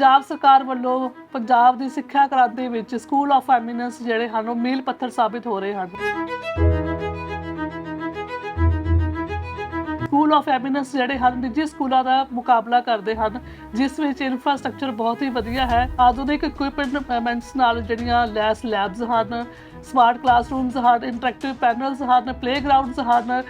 ਪੰਜਾਬ ਸਰਕਾਰ ਵੱਲੋਂ ਪੰਜਾਬ ਦੀ ਸਿੱਖਿਆ ਕ੍ਰਾਂਤੀ ਵਿੱਚ ਸਕੂਲ ਆਫ ਐਮੀਨੈਂਸ ਜਿਹੜੇ ਹਨ, ਉਹ ਮੀਲ ਪੱਥਰ ਸਾਬਿਤ ਹੋ ਰਹੇ ਹਨ। ਸਕੂਲ ਆਫ ਐਮੀਨੈਂਸ ਜਿਹੜੇ ਹਨ, ਨਿੱਜੀ ਸਕੂਲਾਂ ਦਾ ਮੁਕਾਬਲਾ ਕਰਦੇ ਹਨ, ਜਿਸ ਵਿੱਚ ਇਨਫਰਾਸਟ੍ਰਕਚਰ ਬਹੁਤ ਹੀ ਵਧੀਆ ਹੈ। ਆਧੁਨਿਕ ਇਕਵਿਪਮੈਂਟਸ ਨਾਲ ਜਿਹੜੀਆਂ ਲੈਸ ਲੈਬਸ ਹਨ ਸਮਾਰਟ ਕਲਾਸਰੂਮਸ ਹਨ ਇੰਟਰੈਕਟਿਵ ਪੈਨਲਸ ਹਨ ਪਲੇਗਰਾਉਂਡਸ ਹਨ।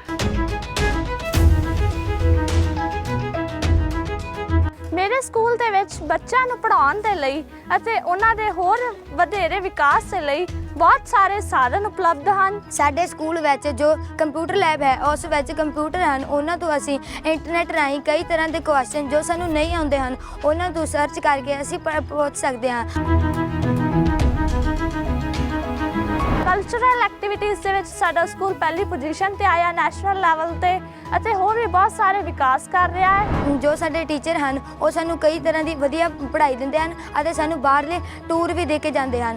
ਮੇਰੇ ਸਕੂਲ ਦੇ ਵਿੱਚ ਬੱਚਿਆਂ ਨੂੰ ਪੜ੍ਹਾਉਣ ਦੇ ਲਈ ਅਤੇ ਉਹਨਾਂ ਦੇ ਹੋਰ ਵਧੇਰੇ ਵਿਕਾਸ ਦੇ ਲਈ ਬਹੁਤ ਸਾਰੇ ਸਾਧਨ ਉਪਲਬਧ ਹਨ। ਸਾਡੇ ਸਕੂਲ ਵਿੱਚ ਜੋ ਕੰਪਿਊਟਰ ਲੈਬ ਹੈ, ਉਸ ਵਿੱਚ ਕੰਪਿਊਟਰ ਹਨ। ਉਹਨਾਂ ਤੋਂ ਅਸੀਂ ਇੰਟਰਨੈਟ ਰਾਹੀਂ ਕਈ ਤਰ੍ਹਾਂ ਦੇ ਕੁਐਸਚਨ ਜੋ ਸਾਨੂੰ ਨਹੀਂ ਆਉਂਦੇ ਹਨ, ਉਹਨਾਂ ਤੋਂ ਸਰਚ ਕਰਕੇ ਅਸੀਂ ਪ- ਪੁੱਛ ਸਕਦੇ ਹਾਂ। ਕਲਚਰਲ ਐਕਟੀਵਿਟੀਜ਼ ਦੇ ਵਿੱਚ ਸਾਡਾ ਸਕੂਲ ਪਹਿਲੀ ਪੋਜੀਸ਼ਨ ਤੇ ਆਇਆ ਨੈਸ਼ਨਲ ਲੈਵਲ ਤੇ, ਅਤੇ ਹੋਰ ਵੀ ਬਹੁਤ ਸਾਰੇ ਵਿਕਾਸ ਕਰ ਰਿਹਾ ਹੈ। ਜੋ ਸਾਡੇ ਟੀਚਰ ਹਨ, ਉਹ ਸਾਨੂੰ ਕਈ ਤਰ੍ਹਾਂ ਦੀ ਵਧੀਆ ਪੜ੍ਹਾਈ ਦਿੰਦੇ ਹਨ ਅਤੇ ਸਾਨੂੰ ਬਾਹਰਲੇ ਟੂਰ ਵੀ ਦੇ ਕੇ ਜਾਂਦੇ ਹਨ।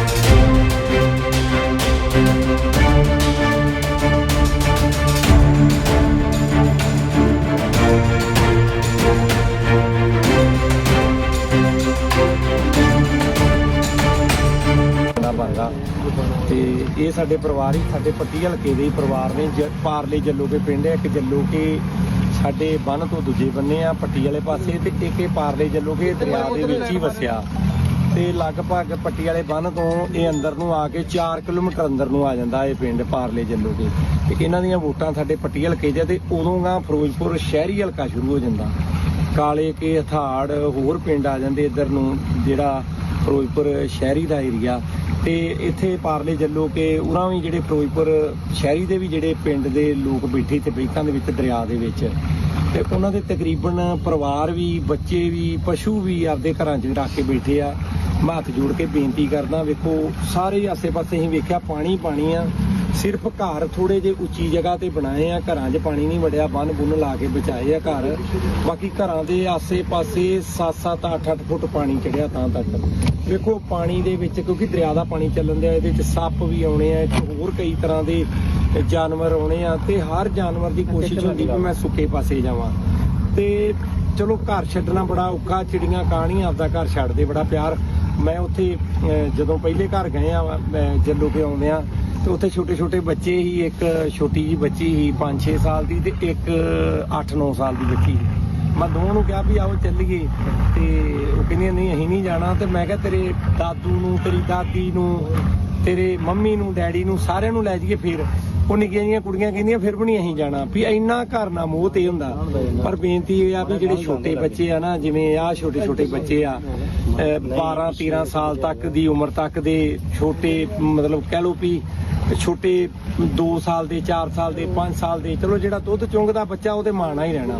ਬਣਦਾ ਤੇ ਇਹ ਸਾਡੇ ਪਰਿਵਾਰ ਹੀ ਸਾਡੇ ਪੱਟੀ ਹਲਕੇ ਦੇ ਹੀ ਪਰਿਵਾਰ ਨੇ। ਜ- ਪਾਰਲੇ ਜੱਲੋ ਕੇ ਪਿੰਡ ਹੈ ਇੱਕ ਜੱਲੋ ਕੇ ਸਾਡੇ ਬੰਨ ਤੋਂ ਦੂਜੇ ਬੰਨੇ ਆ ਪੱਟੀ ਵਾਲੇ ਪਾਸੇ ਤੇ ਇੱਕ ਇਹ ਪਾਰਲੇ ਜੱਲੋ ਕੇ ਦਰਿਆ ਦੇ ਵਿੱਚ ਹੀ ਵਸਿਆ। ਤੇ ਲਗਭਗ ਪੱਟੀ ਵਾਲੇ ਬੰਨ ਤੋਂ ਇਹ ਅੰਦਰ ਨੂੰ ਆ ਕੇ 4 ਕਿਲੋਮੀਟਰ ਅੰਦਰ ਨੂੰ ਆ ਜਾਂਦਾ ਇਹ ਪਿੰਡ ਪਾਰਲੇ ਜੱਲੋ ਕੇ। ਤੇ ਇਹਨਾਂ ਦੀਆਂ ਵੋਟਾਂ ਸਾਡੇ ਪੱਟੀ ਹਲਕੇ 'ਚ ਆ ਤੇ ਉਦੋਂ ਗਾ ਫਿਰੋਜ਼ਪੁਰ ਸ਼ਹਿਰੀ ਹਲਕਾ ਸ਼ੁਰੂ ਹੋ ਜਾਂਦਾ। ਕਾਲੇ ਕੇ ਹਥਾੜ ਹੋਰ ਪਿੰਡ ਆ ਜਾਂਦੇ ਇੱਧਰ ਨੂੰ ਜਿਹੜਾ ਫਿਰੋਜ਼ਪੁਰ ਸ਼ਹਿਰੀ ਦਾ ਏਰੀਆ ਤੇ ਇੱਥੇ ਪਾਰਲੇ ਜੱਲੋ ਕੇ ਉਹਨਾਂ ਵੀ ਜਿਹੜੇ ਫਿਰੋਜ਼ਪੁਰ ਸ਼ਹਿਰੀ ਦੇ ਵੀ ਜਿਹੜੇ ਪਿੰਡ ਦੇ ਲੋਕ ਬੈਠੇ ਤੇ ਬੈਠਾਂ ਦੇ ਵਿੱਚ ਦਰਿਆ ਦੇ ਵਿੱਚ। ਤੇ ਉਹਨਾਂ ਦੇ ਤਕਰੀਬਨ ਪਰਿਵਾਰ ਵੀ, ਬੱਚੇ ਵੀ, ਪਸ਼ੂ ਵੀ ਆਪਦੇ ਘਰਾਂ 'ਚ ਰੱਖ ਕੇ ਬੈਠੇ ਆ। ਮੈਂ ਹੱਥ ਜੋੜ ਕੇ ਬੇਨਤੀ ਕਰਦਾ, ਵੇਖੋ, ਸਾਰੇ ਆਸੇ-ਪਾਸੇ ਅਸੀਂ ਵੇਖਿਆ ਪਾਣੀ ਪਾਣੀ ਆ। ਸਿਰਫ ਘਰ ਥੋੜੇ ਜੇ ਉੱਚੀ ਜਗ੍ਹਾ ਤੇ ਬਣਾਏ ਆ ਘਰਾਂ 'ਚ ਪਾਣੀ ਨਹੀਂ ਵੜਿਆ ਬੰਨ ਬੁੰਨ ਲਾ ਕੇ ਬਚਾਏ ਆ ਘਰ। ਬਾਕੀ ਘਰਾਂ ਦੇ ਆਸੇ-ਪਾਸੇ 7-7 8-8 ਫੁੱਟ ਪਾਣੀ ਚੜਿਆ ਤਾਂ ਤੱਕ। ਵੇਖੋ ਪਾਣੀ ਦੇ ਵਿੱਚ ਕਿਉਂਕਿ ਦਰਿਆ ਦਾ ਪਾਣੀ ਚੱਲਣ ਦਿਆ ਇਹਦੇ ਵਿੱਚ ਸੱਪ ਵੀ ਆਉਣੇ ਆ ਹੋਰ ਕਈ ਤਰ੍ਹਾਂ ਦੇ ਜਾਨਵਰ ਆਉਣੇ ਆ ਤੇ ਹਰ ਜਾਨਵਰ ਦੀ ਕੋਸ਼ਿਸ਼ ਹੁੰਦੀ ਵੀ ਮੈਂ ਸੁੱਕੇ ਪਾਸੇ ਜਾਵਾਂ। ਤੇ ਚਲੋ ਘਰ ਛੱਡਣਾ ਬੜਾ ਔਖਾ ਚਿੜੀਆਂ ਕਾਣੀਆਂ ਆਪਦਾ ਘਰ ਛੱਡਦੇ ਬੜਾ ਪਿਆਰ। ਮੈਂ ਉੱਥੇ ਜਦੋਂ ਪਹਿਲੇ ਘਰ ਗਏ ਆ ਜੱਲੋ ਕੇ ਆਉਂਦੇ ਆ ਤੇ ਉੱਥੇ ਛੋਟੇ ਛੋਟੇ ਬੱਚੇ ਹੀ ਇੱਕ ਛੋਟੀ ਜੀ ਬੱਚੀ ਸੀ 5-6 ਸਾਲ ਦੀ ਤੇ ਇੱਕ 8-9 ਸਾਲ ਦੀ ਬੱਚੀ ਮੈਂ ਦੋਵਾਂ ਨੂੰ ਕਿਹਾ ਵੀ ਆਓ ਚੱਲੀਏ ਤੇ ਉਹ ਕਹਿੰਦੀਆਂ ਨਹੀਂ, ਅਸੀਂ ਨਹੀਂ ਜਾਣਾ ਤੇ ਮੈਂ ਕਿਹਾ ਤੇਰੇ ਦਾਦੂ ਨੂੰ, ਤੇਰੀ ਦਾਦੀ ਨੂੰ, ਤੇਰੇ ਮੰਮੀ ਨੂੰ, ਡੈਡੀ ਨੂੰ, ਸਾਰਿਆਂ ਨੂੰ ਲੈ ਜਾਈਏ ਫਿਰ। ਉਹ ਨਿੱਕੀਆਂ ਜਿਹੀਆਂ ਕੁੜੀਆਂ ਕਹਿੰਦੀਆਂ, ਫਿਰ ਵੀ ਨਹੀਂ ਅਸੀਂ ਜਾਣਾ। ਵੀ ਇੰਨਾ ਘਰ ਨਾ ਮੋਹ ਤੇ ਹੁੰਦਾ। ਪਰ ਬੇਨਤੀ ਇਹ ਆ ਵੀ ਜਿਹੜੇ ਛੋਟੇ ਬੱਚੇ ਆ ਨਾ, ਜਿਵੇਂ ਆ ਛੋਟੇ ਛੋਟੇ ਬੱਚੇ ਆ 12 13 ਸਾਲ ਤੱਕ ਦੀ ਉਮਰ ਤੱਕ ਦੇ ਛੋਟੇ, ਮਤਲਬ ਕਹਿ ਲੋ ਵੀ ਛੋਟੇ 2 ਸਾਲ ਦੇ 4 ਸਾਲ ਦੇ 5 ਸਾਲ ਦੇ। ਚਲੋ ਜਿਹੜਾ ਦੁੱਧ ਚੁੰਗਦਾ ਬੱਚਾ, ਉਹਦੇ ਮਾਣਾ ਹੀ ਰਹਿਣਾ।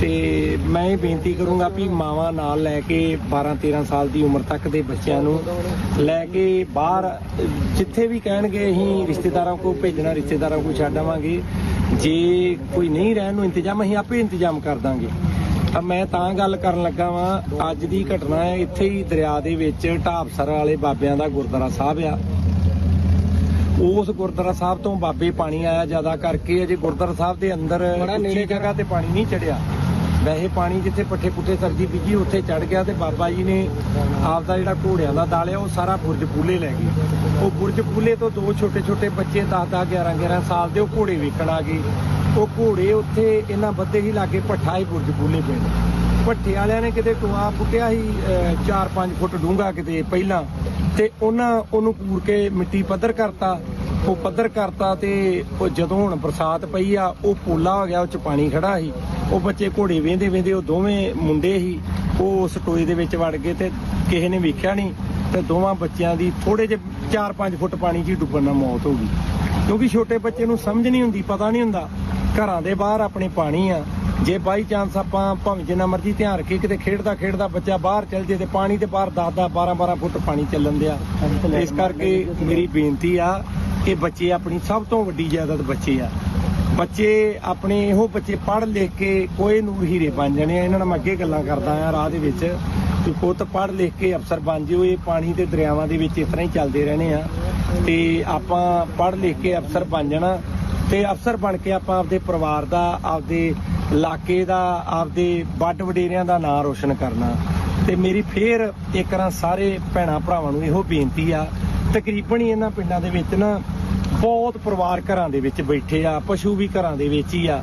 ਤੇ ਮੈਂ ਇਹ ਬੇਨਤੀ ਕਰੂੰਗਾ ਵੀ ਮਾਵਾਂ ਨਾਲ ਲੈ ਕੇ 12 13 ਸਾਲ ਦੀ ਉਮਰ ਤੱਕ ਦੇ ਬੱਚਿਆਂ ਨੂੰ ਲੈ ਕੇ ਬਾਹਰ, ਜਿੱਥੇ ਵੀ ਕਹਿਣਗੇ, ਅਸੀਂ ਰਿਸ਼ਤੇਦਾਰਾਂ ਕੋਲ ਭੇਜਣਾ, ਰਿਸ਼ਤੇਦਾਰਾਂ ਕੋਲ ਛੱਡ ਆਵਾਂਗੇ। ਜੇ ਕੋਈ ਨਹੀਂ ਰਹਿਣ ਨੂੰ ਇੰਤਜ਼ਾਮ, ਅਸੀਂ ਆਪੇ ਇੰਤਜ਼ਾਮ ਕਰ ਦਾਂਗੇ। ਤਾਂ ਮੈਂ ਤਾਂ ਗੱਲ ਕਰਨ ਲੱਗਾ ਵਾਂ, ਅੱਜ ਦੀ ਘਟਨਾ ਹੈ, ਇੱਥੇ ਹੀ ਦਰਿਆ ਦੇ ਵਿੱਚ ਢਾਬਸਰ ਵਾਲੇ ਬਾਬਿਆਂ ਦਾ ਗੁਰਦੁਆਰਾ ਸਾਹਿਬ ਆ। ਉਸ ਗੁਰਦੁਆਰਾ ਸਾਹਿਬ ਤੋਂ ਬਾਬੇ ਪਾਣੀ ਆਇਆ ਜ਼ਿਆਦਾ ਕਰਕੇ ਅਜੇ ਗੁਰਦੁਆਰਾ ਸਾਹਿਬ ਦੇ ਅੰਦਰ ਉੱਚੀ ਜਗ੍ਹਾ ਤੇ ਪਾਣੀ ਨਹੀਂ ਚੜਿਆ। ਵੈਸੇ ਪਾਣੀ ਜਿੱਥੇ ਪੱਠੇ ਪੁੱਠੇ ਸਬਜ਼ੀ ਬੀਜੀ ਉੱਥੇ ਚੜ ਗਿਆ ਤੇ ਬਾਬਾ ਜੀ ਨੇ ਆਪਦਾ ਜਿਹੜਾ ਘੋੜਿਆਂ ਦਾ ਦਲ ਆ ਉਹ ਸਾਰਾ ਬੁਰਜ ਪੂਲੇ ਲੈ ਗਏ। ਉਹ ਬੁਰਜ ਪੂਲੇ ਤੋਂ ਦੋ ਛੋਟੇ ਛੋਟੇ ਬੱਚੇ 10 10 11 11 ਸਾਲ ਦੇ ਉਹ ਘੋੜੇ ਵੇਖਣ ਆ ਗਏ। ਉਹ ਘੋੜੇ ਉੱਥੇ ਇਹਨਾਂ ਬੱਦੇ ਹੀ ਲਾਗੇ ਭੱਠਾ ਹੀ ਬੁਰਜ ਪੂਲੇ ਪਿੰਡ ਭੱਠੇ ਵਾਲਿਆਂ ਨੇ ਕਿਤੇ ਟੋਆ ਪੁੱਟਿਆ ਸੀ 4-5 ਫੁੱਟ ਡੂੰਘਾ ਕਿਤੇ ਪਹਿਲਾਂ। ਤੇ ਉਹਨਾਂ ਉਹਨੂੰ ਕੂੜ ਕੇ ਮਿੱਟੀ ਪੱਧਰ ਕਰਤਾ, ਉਹ ਪੱਧਰ ਕਰਤਾ ਤੇ ਉਹ ਜਦੋਂ ਹੁਣ ਬਰਸਾਤ ਪਈ ਆ, ਉਹ ਪੋਲਾ ਹੋ ਗਿਆ, ਉਹ ਚ ਪਾਣੀ ਖੜਾ ਸੀ। ਉਹ ਬੱਚੇ ਘੋੜੇ ਵੇਂਦੇ ਵੇਂਦੇ ਉਹ ਦੋਵੇਂ ਮੁੰਡੇ ਸੀ, ਉਹ ਉਸ ਟੋਏ ਦੇ ਵਿੱਚ ਵੜ ਗਏ ਤੇ ਕਿਸੇ ਨੇ ਵੇਖਿਆ ਨਹੀਂ। ਤੇ ਦੋਵਾਂ ਬੱਚਿਆਂ ਦੀ ਥੋੜੇ ਜਿਹੇ 4-5 ਫੁੱਟ ਪਾਣੀ 'ਚ ਡੁੱਬਣ ਨਾਲ ਮੌਤ ਹੋ ਗਈ। ਕਿਉਂਕਿ ਛੋਟੇ ਬੱਚੇ ਨੂੰ ਸਮਝ ਨਹੀਂ ਹੁੰਦੀ, ਪਤਾ ਨਹੀਂ ਹੁੰਦਾ। ਘਰਾਂ ਦੇ ਬਾਹਰ ਆਪਣੇ ਪਾਣੀ ਆ। ਜੇ ਬਾਈ ਚਾਂਸ ਆਪਾਂ ਭਾਵੇਂ ਜਿੰਨਾ ਮਰਜ਼ੀ ਧਿਆਨ ਰੱਖੀਏ, ਕਿਤੇ ਖੇਡਦਾ ਖੇਡਦਾ ਬੱਚਾ ਬਾਹਰ ਚੱਲ ਜੇ ਤੇ ਪਾਣੀ ਤੇ ਬਾਹਰ 10 10 12 12 ਫੁੱਟ ਪਾਣੀ ਚੱਲਣ ਦਿਆ। ਇਸ ਕਰਕੇ ਮੇਰੀ ਬੇਨਤੀ ਆ ਕਿ ਬੱਚੇ ਆਪਣੀ ਸਭ ਤੋਂ ਵੱਡੀ ਜਾਇਦਾਦ ਬੱਚੇ ਆ। ਬੱਚੇ ਆਪਣੇ ਇਹੋ ਬੱਚੇ ਪੜ੍ਹ ਲਿਖ ਕੇ ਕੋਈ ਨੂਰ ਹੀਰੇ ਬਣ ਜਾਣੇ ਆ। ਇਹਨਾਂ ਨਾਲ ਮੈਂ ਅੱਗੇ ਗੱਲਾਂ ਕਰਦਾ ਆ ਰਾਹ ਦੇ ਵਿੱਚ ਕਿ ਪੁੱਤ ਪੜ੍ਹ ਲਿਖ ਕੇ ਅਫਸਰ ਬਣ ਜਿਓ। ਇਹ ਪਾਣੀ ਤੇ ਦਰਿਆਵਾਂ ਦੇ ਵਿੱਚ ਇਸ ਤਰ੍ਹਾਂ ਹੀ ਚੱਲਦੇ ਰਹਿਣੇ ਆ। ਤੇ ਆਪਾਂ ਪੜ੍ਹ ਲਿਖ ਕੇ ਅਫਸਰ ਬਣ ਜਾਣਾ। ਤੇ ਅਫਸਰ ਬਣ ਕੇ ਆਪਾਂ ਆਪਦੇ ਪਰਿਵਾਰ ਦਾ, ਆਪਦੇ ਇਲਾਕੇ ਦਾ, ਆਪਦੇ ਵੱਡ ਵਡੇਰਿਆਂ ਦਾ ਨਾਂ ਰੋਸ਼ਨ ਕਰਨਾ। ਤੇ ਮੇਰੀ ਫੇਰ ਇੱਕ ਸਾਰੇ ਭੈਣਾ ਭਰਾਵਾਂ ਨੂੰ ਇਹੋ ਬੇਨਤੀ ਆ, ਤਕਰੀਬਨ ਹੀ ਇਹਨਾਂ ਪਿੰਡਾਂ ਦੇ ਵਿੱਚ ਨਾ ਬਹੁਤ ਪਰਿਵਾਰ ਘਰਾਂ ਦੇ ਵਿੱਚ ਬੈਠੇ ਆ, ਪਸ਼ੂ ਵੀ ਘਰਾਂ ਦੇ ਵਿੱਚ ਹੀ ਆ।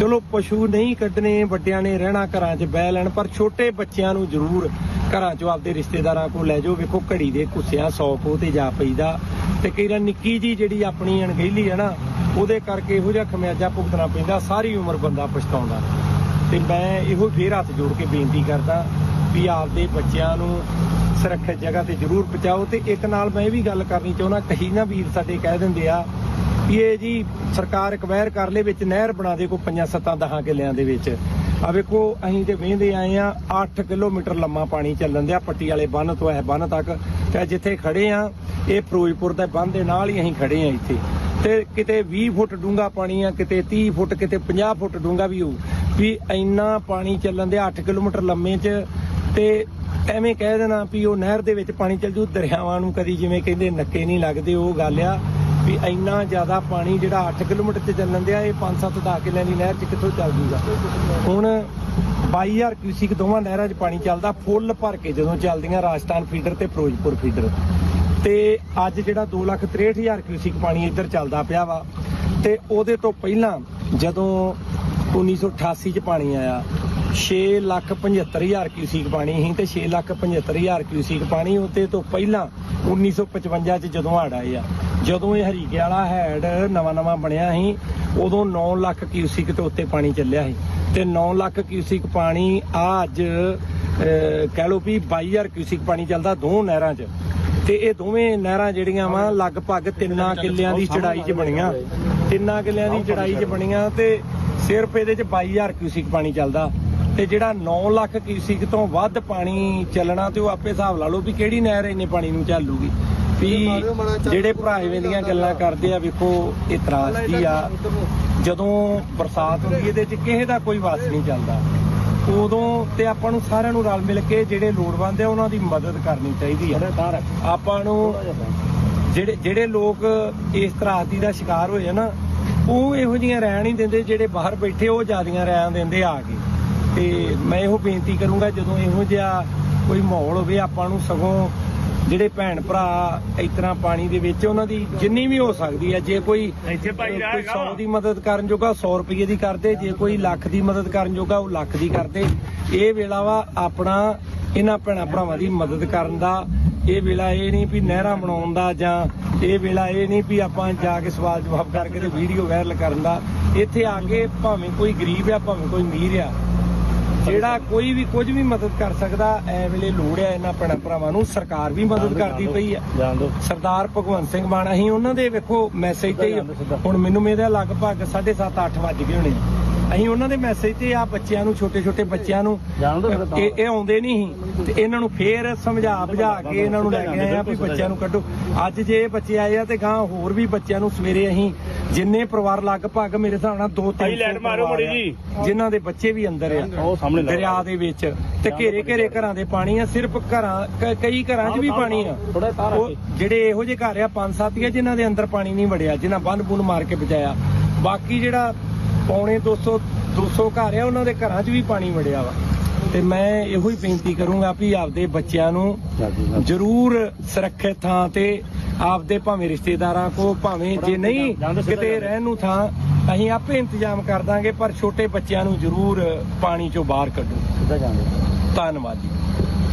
ਚਲੋ ਪਸ਼ੂ ਨਹੀਂ ਕੱਢਣੇ, ਵੱਡਿਆਂ ਨੇ ਰਹਿਣਾ ਘਰਾਂ 'ਚ ਬਹਿ ਲੈਣ, ਪਰ ਛੋਟੇ ਬੱਚਿਆਂ ਨੂੰ ਜ਼ਰੂਰ ਘਰਾਂ 'ਚੋਂ ਆਪਦੇ ਰਿਸ਼ਤੇਦਾਰਾਂ ਕੋਲ ਲੈ ਜਾਓ। ਵੇਖੋ ਘੜੀ ਦੇ ਕੁੱਸਿਆਂ 100 ਕੋ ਤੇ ਜਾ ਪਈਦਾ। ਤੇ ਕਈ ਵਾਰ ਨਿੱਕੀ ਜੀ ਜਿਹੜੀ ਆਪਣੀ ਅਣਗਹਿਲੀ ਹੈ ਨਾ, ਉਹਦੇ ਕਰਕੇ ਇਹੋ ਜਿਹਾ ਖਮਿਆਜਾ ਭੁਗਤਣਾ ਪੈਂਦਾ, ਸਾਰੀ ਉਮਰ ਬੰਦਾ ਪਛਤਾਉਂਦਾ। ਤੇ ਮੈਂ ਇਹੋ ਫੇਰ ਹੱਥ ਜੋੜ ਕੇ ਬੇਨਤੀ ਕਰਦਾ ਵੀ ਆਪਦੇ ਬੱਚਿਆਂ ਨੂੰ ਸੁਰੱਖਿਅਤ ਜਗ੍ਹਾ ਤੇ ਜ਼ਰੂਰ ਪਹੁੰਚਾਓ। ਤੇ ਇੱਕ ਨਾਲ ਮੈਂ ਇਹ ਵੀ ਗੱਲ ਕਰਨੀ ਚਾਹੁੰਦਾ, ਕਹੀ ਨਾ ਵੀਰ ਸਾਡੇ ਕਹਿ ਦਿੰਦੇ ਆ ਵੀ ਇਹ ਜੀ ਸਰਕਾਰ ਅਕਵਾਇਰ ਕਰ ਲੇ ਵਿੱਚ, ਨਹਿਰ ਬਣਾ ਦੇ ਕੋ ਪੰਜਾਂ ਸੱਤਾਂ ਦਹਾਂ ਕਿਲਿਆਂ ਦੇ ਵਿੱਚ। ਆ ਵੇਖੋ, ਅਸੀਂ ਤੇ ਵੇਂਦੇ ਆਏ ਆ 8 ਕਿਲੋਮੀਟਰ ਲੰਮਾ ਪਾਣੀ ਚੱਲਣ ਦਿਆ, ਪੱਟੀ ਵਾਲੇ ਬੰਨ ਤੋਂ ਇਹ ਬੰਨ ਤੱਕ। ਤੇ ਜਿੱਥੇ ਖੜੇ ਆ, ਇਹ ਫਿਰੋਜ਼ਪੁਰ ਦੇ ਬੰਨ ਦੇ ਨਾਲ ਹੀ ਅਸੀਂ ਖੜੇ ਆ ਇੱਥੇ। ਤੇ ਕਿਤੇ 20 ਫੁੱਟ ਡੂੰਘਾ ਪਾਣੀ ਆ, ਕਿਤੇ 30 ਫੁੱਟ, ਕਿਤੇ 50 ਫੁੱਟ ਡੂੰਘਾ ਵੀ ਹੋਊ। ਵੀ ਇੰਨਾ ਪਾਣੀ ਚੱਲਣ ਦਿਆ 8 ਕਿਲੋਮੀਟਰ ਲੰਮੇ 'ਚ। ਤੇ ਐਵੇਂ ਕਹਿ ਦੇਣਾ ਵੀ ਉਹ ਨਹਿਰ ਦੇ ਵਿੱਚ ਪਾਣੀ ਚੱਲ ਜੂ, ਦਰਿਆਵਾਂ ਨੂੰ ਕਦੀ ਜਿਵੇਂ ਕਹਿੰਦੇ ਨੱਕੇ ਨਹੀਂ ਲੱਗਦੇ, ਉਹ ਗੱਲ ਆ। ਵੀ ਇੰਨਾ ਜ਼ਿਆਦਾ ਪਾਣੀ ਜਿਹੜਾ 8 ਕਿਲੋਮੀਟਰ ਤੇ ਚੱਲਣ ਦਿਆ, ਇਹ 5-7 10 ਕਿੱਲਿਆਂ ਦੀ ਨਹਿਰ 'ਚ ਕਿੱਥੋਂ ਚੱਲ ਜੂਗਾ? ਹੁਣ 22000 ਕਿਊਸਿਕ ਦੋਵਾਂ ਨਹਿਰਾਂ 'ਚ ਪਾਣੀ ਚੱਲਦਾ, ਫੁੱਲ ਭਰ ਕੇ ਜਦੋਂ ਚੱਲਦੀਆਂ ਰਾਜਸਥਾਨ ਫੀਡਰ ਤੇ ਫਿਰੋਜ਼ਪੁਰ ਫੀਡਰ। ਤੇ ਅੱਜ ਜਿਹੜਾ 263000 ਕਿਊਸਿਕ ਪਾਣੀ ਇੱਧਰ ਚੱਲਦਾ ਪਿਆ ਵਾ। ਤੇ ਉਹਦੇ ਤੋਂ ਪਹਿਲਾਂ ਜਦੋਂ 1988 ਚ ਪਾਣੀ ਆਇਆ 6 ਲੱਖ 75000 ਕਿਊਸਿਕ ਪਾਣੀ ਸੀ ਤੇ 6 ਲੱਖ 75000 ਕਿਊਸਿਕ ਪਾਣੀ ਉਹਦੇ ਤੋਂ ਪਹਿਲਾਂ 1955 ਚ ਜਦੋਂ ਹੜ ਆਏ ਆ। ਜਦੋਂ ਇਹ ਹਰੀਕੇ ਵਾਲਾ ਹੈਡ ਨਵਾਂ ਨਵਾਂ ਬਣਿਆ ਸੀ ਉਦੋਂ 9 ਲੱਖ ਕਿਊਸਿਕ ਤੋਂ ਉੱਤੇ ਪਾਣੀ ਚੱਲਿਆ ਸੀ। ਤੇ 9 ਲੱਖ ਕਿਊਸਿਕ ਪਾਣੀ ਆ ਅੱਜ ਕਹਿ ਲਓ ਵੀ 22000 ਕਿਊਸਿਕ ਪਾਣੀ ਚੱਲਦਾ ਦੋ ਨਹਿਰਾਂ 'ਚ। ਤੇ ਇਹ ਦੋਵੇਂ ਨਹਿਰਾਂ ਜਿਹੜੀਆਂ ਵਾ ਲਗਭਗ ਤਿੰਨਾਂ ਕਿੱਲਿਆਂ ਦੀ ਚੜਾਈ 'ਚ ਬਣੀਆਂ। ਤਿੰਨਾਂ ਕਿੱਲਿਆਂ ਦੀ ਚੜਾਈ 'ਚ ਬਣੀਆਂ ਤੇ ਸਿਰਫ ਇਹਦੇ 'ਚ 22000 ਕਿਊਸਿਕ ਪਾਣੀ ਚੱਲਦਾ। ਤੇ ਜਿਹੜਾ 9 ਲੱਖ ਕਿਊਸਿਕ ਤੋਂ ਵੱਧ ਪਾਣੀ ਚੱਲਣਾ ਤੇ ਉਹ ਆਪੇ ਹਿਸਾਬ ਲਾ ਲਓ ਵੀ ਕਿਹੜੀ ਨਹਿਰ ਇੰਨੇ ਪਾਣੀ ਨੂੰ ਚੱਲੂਗੀ ਵੀ ਜਿਹੜੇ ਭਰਾ ਇਵੇਂ ਦੀਆਂ ਗੱਲਾਂ ਕਰਦੇ ਆ ਵੇਖੋ ਇਹ ਤਰਾਸਦੀ ਆ। ਜਦੋਂ ਬਰਸਾਤ ਹੁੰਦੀ ਇਹਦੇ 'ਚ ਕਿਸੇ ਦਾ ਕੋਈ ਵਾਸ ਨਹੀਂ ਚੱਲਦਾ। ਉਦੋਂ ਤੇ ਆਪਾਂ ਨੂੰ ਸਾਰਿਆਂ ਨੂੰ ਰਲ ਮਿਲ ਕੇ ਜਿਹੜੇ ਲੋੜਵੰਦ ਆ ਉਹਨਾਂ ਦੀ ਮਦਦ ਕਰਨੀ ਚਾਹੀਦੀ ਆ। ਆਪਾਂ ਨੂੰ ਜਿਹੜੇ ਜਿਹੜੇ ਲੋਕ ਇਸ ਤਰਾਸਦੀ ਦਾ ਸ਼ਿਕਾਰ ਹੋਏ ਆ ਨਾ ਉਹ ਇਹੋ ਜਿਹੀਆਂ ਰਹਿਣ ਨਹੀਂ ਦਿੰਦੇ ਜਿਹੜੇ ਬਾਹਰ ਬੈਠੇ ਉਹ ਜਿਆਦੀਆਂ ਰਹਿਣ ਦਿੰਦੇ ਆ ਕੇ। ਤੇ ਮੈਂ ਇਹੋ ਬੇਨਤੀ ਕਰੂੰਗਾ ਜਦੋਂ ਇਹੋ ਜਿਹਾ ਕੋਈ ਮਾਹੌਲ ਹੋਵੇ ਆਪਾਂ ਨੂੰ ਸਗੋਂ ਜਿਹੜੇ ਭੈਣ ਭਰਾ ਇਸ ਤਰ੍ਹਾਂ ਪਾਣੀ ਦੇ ਵਿੱਚ ਉਹਨਾਂ ਦੀ ਜਿੰਨੀ ਵੀ ਹੋ ਸਕਦੀ ਹੈ ਜੇ ਕੋਈ ਇੱਥੇ ਭਾਈ ਕੋਈ 100 ਦੀ ਮਦਦ ਕਰਨ ਜੋਗਾ 100 ਰੁਪਏ ਦੀ ਕਰਦੇ ਜੇ ਕੋਈ ਲੱਖ ਦੀ ਮਦਦ ਕਰਨ ਜੋਗਾ ਉਹ ਲੱਖ ਦੀ ਕਰਦੇ। ਇਹ ਵੇਲਾ ਵਾ ਆਪਣਾ ਇਹਨਾਂ ਭੈਣਾਂ ਭਰਾਵਾਂ ਦੀ ਮਦਦ ਕਰਨ ਦਾ। ਇਹ ਵੇਲਾ ਇਹ ਨਹੀਂ ਵੀ ਨਹਿਰਾਂ ਬਣਾਉਣ ਦਾ ਜਾਂ ਇਹ ਵੇਲਾ ਇਹ ਨਹੀਂ ਵੀ ਆਪਾਂ ਜਾ ਕੇ ਸਵਾਲ ਜਵਾਬ ਕਰਕੇ ਤੇ ਵੀਡੀਓ ਵਾਇਰਲ ਕਰਨ ਦਾ। ਇੱਥੇ ਆ ਕੇ ਭਾਵੇਂ ਕੋਈ ਗਰੀਬ ਆ ਭਾਵੇਂ ਕੋਈ ਅਮੀਰ ਆ ਜਿਹੜਾ ਕੋਈ ਵੀ ਕੁਝ ਵੀ ਮਦਦ ਕਰ ਸਕਦਾ ਐ ਵੇਲੇ ਲੋੜ ਆ ਇਹਨਾਂ ਭੈਣਾਂ ਭਰਾਵਾਂ ਨੂੰ ਸਰਕਾਰ ਵੀ ਮਦਦ ਕਰਦੀ ਪਈ ਦੋ ਸਰਦਾਰ ਭਗਵੰਤ ਸਿੰਘ ਮਾਨ ਅਸੀਂ ਉਹਨਾਂ ਦੇ ਵੇਖੋ ਮੈਸੇਜ ਤੇ ਹੀ- ਹੁਣ ਮੈਨੂੰ ਮੇਰਾ ਲਗਭਗ 7:30 8 ਵੱਜ ਗਏ ਹੋਣੇ। ਅਸੀਂ ਉਹਨਾਂ ਦੇ ਮੈਸੇਜ ਤੇ ਆ ਬੱਚਿਆਂ ਨੂੰ ਛੋਟੇ ਛੋਟੇ ਬੱਚਿਆਂ ਨੂੰ। ਇਹ ਇਹ ਆਉਂਦੇ ਨਹੀਂ ਸੀ ਤੇ ਇਹਨਾਂ ਨੂੰ ਫੇਰ ਸਮਝਾ ਬੁਝਾ ਕੇ ਇਹਨਾਂ ਨੂੰ ਲੈ ਕੇ ਆਏ ਆ ਵੀ ਬੱਚਿਆਂ ਨੂੰ ਕੱਢੋ ਅੱਜ ਜੇ ਇਹ ਬੱਚੇ ਆਏ ਆ ਤੇ ਗਾਂ ਹੋਰ ਵੀ ਬੱਚਿਆਂ ਨੂੰ ਸਵੇਰੇ ਅਸੀਂ ਜਿੰਨੇ ਪਰਿਵਾਰ ਲਗਭਗ ਮੇਰੇ ਹਿਸਾਬ ਨਾਲ 2 ਭਾਈ 3 ਲਾਈਟ ਮਾਰੋ ਮੜੀ ਜੀ। ਜਿਨ੍ਹਾਂ ਦੇ ਬੱਚੇ ਵੀ ਅੰਦਰ ਆ ਉਹ ਸਾਹਮਣੇ ਲਾ। ਦਰਿਆ ਦੇ ਵਿੱਚ ਤੇ ਘੇਰੇ ਘੇਰੇ ਘਰਾਂ ਦੇ ਪਾਣੀ ਆ ਸਿਰਫ ਘਰਾਂ ਕਈ ਘਰਾਂ 'ਚ ਵੀ ਪਾਣੀ ਆ ਜਿਹੜੇ ਇਹੋ ਜਿਹੇ ਘਰ ਆ ਪੰਜ ਸੱਤ ਹੀ ਆ ਜਿਨ੍ਹਾਂ ਦੇ ਅੰਦਰ ਪਾਣੀ ਨਹੀਂ ਵੜਿਆ ਜਿਨ੍ਹਾਂ ਬੰਨ ਬੁੰਨ ਮਾਰ ਕੇ ਬਚਾਇਆ ਬਾਕੀ ਜਿਹੜਾ ਪੌਣੇ 200 200 ਘਰ ਆ ਉਹਨਾਂ ਦੇ ਘਰਾਂ 'ਚ ਵੀ ਪਾਣੀ ਵੜਿਆ ਵਾ। ਤੇ ਮੈਂ ਇਹੋ ਹੀ ਬੇਨਤੀ ਕਰੂੰਗਾ ਵੀ ਆਪਦੇ ਬੱਚਿਆਂ ਨੂੰ ਜ਼ਰੂਰ ਸੁਰੱਖਿਅਤ ਥਾਂ ਤੇ ਆਪਦੇ ਭਾਵੇਂ ਰਿਸ਼ਤੇਦਾਰਾਂ ਕੋ ਭਾਵੇਂ ਜੇ ਨਹੀਂ ਕਿਤੇ ਰਹਿਣ ਨੂੰ ਥਾਂ ਅਸੀਂ ਆਪੇ ਇੰਤਜ਼ਾਮ ਕਰ ਦਾਂਗੇ ਪਰ ਛੋਟੇ ਬੱਚਿਆਂ ਨੂੰ ਜ਼ਰੂਰ ਪਾਣੀ ਚੋਂ ਬਾਹਰ ਕੱਢੋ। ਸਿੱਧਾ ਧੰਨਵਾਦ ਜੀ।